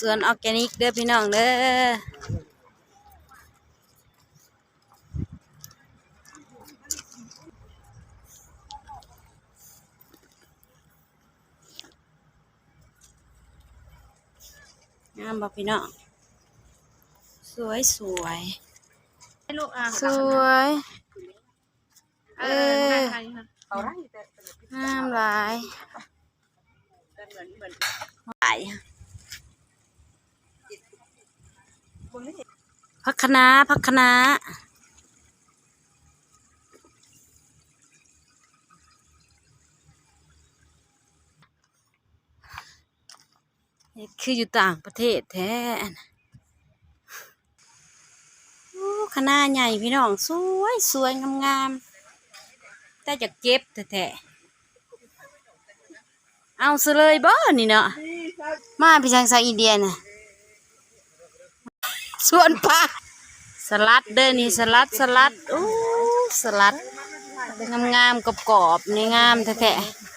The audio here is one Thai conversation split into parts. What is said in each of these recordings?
สวนออร์แกนิกเด้อพี่น้องเด้อางามบ่พี่น้องสวยสวยให้ลูกอะสวย เออเขาได้แต่งามหลายแต่เหมือนเหมือนหลาย มึงไม่เห็น พักคณะพักคณะนี่คืออยู่ต่างประเทศแท้นคณะใหญ่พี่น้อง สวยสวยงามงามๆแต่จะเก็บแท้เอาซะเลยบ่นี่เนาะมาพี่ชังสาวอินเดียน่ะ ส่วนปลาสลัดเด้อนี่สลัดสลัดอู้สลัดงามงามๆกรอบๆนี่งามแท้ๆ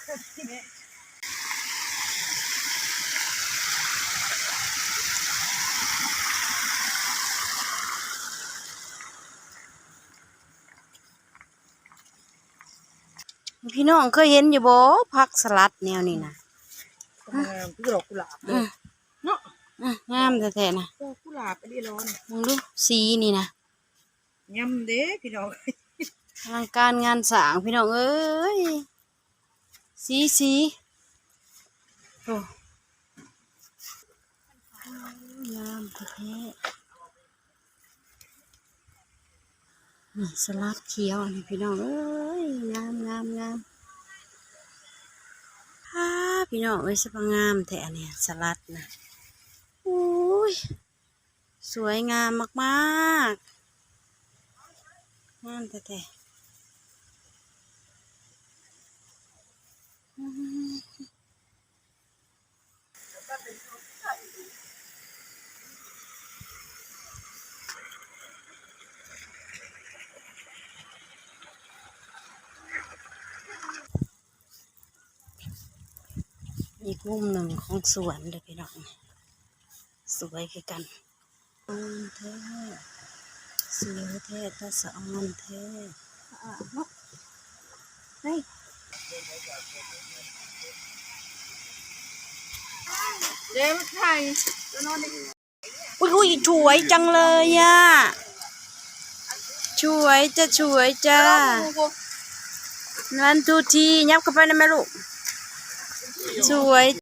พี่น้องเคยเห็นอยู่บ่ผักสลัดแนวนี้นะพี่ดอกกุหลาบอืมเนาะอะงามแท้ๆนะดอกกุหลาบไปดีร้อนมึงดูสีนี่นะยำเด้พี่น้องอลังการงานสร้างพี่น้องเอ้ยสีสีโอ้งามแท้ๆนี่สลัดเขียวอันนี้พี่น้องเอ้ยงามงามงามฮ่าพี่น้องเอ้ยสปงามแท้อันเนี่ยสลัดนะโอ้ย สวยงามมากๆงามแท้ๆอีกมุมหนึ่งของสวนเลยพี่น้อง สวยคือกันอืมแท้สวยแท้ตาสะออนแท้เฮ้ยเด้มาไข่จะนอนด้อุ้ยอุ้ยสวยจังเลยอะสวยจะสวยจ้านันทูทียับเข้าไปนะแม่ลูกสวย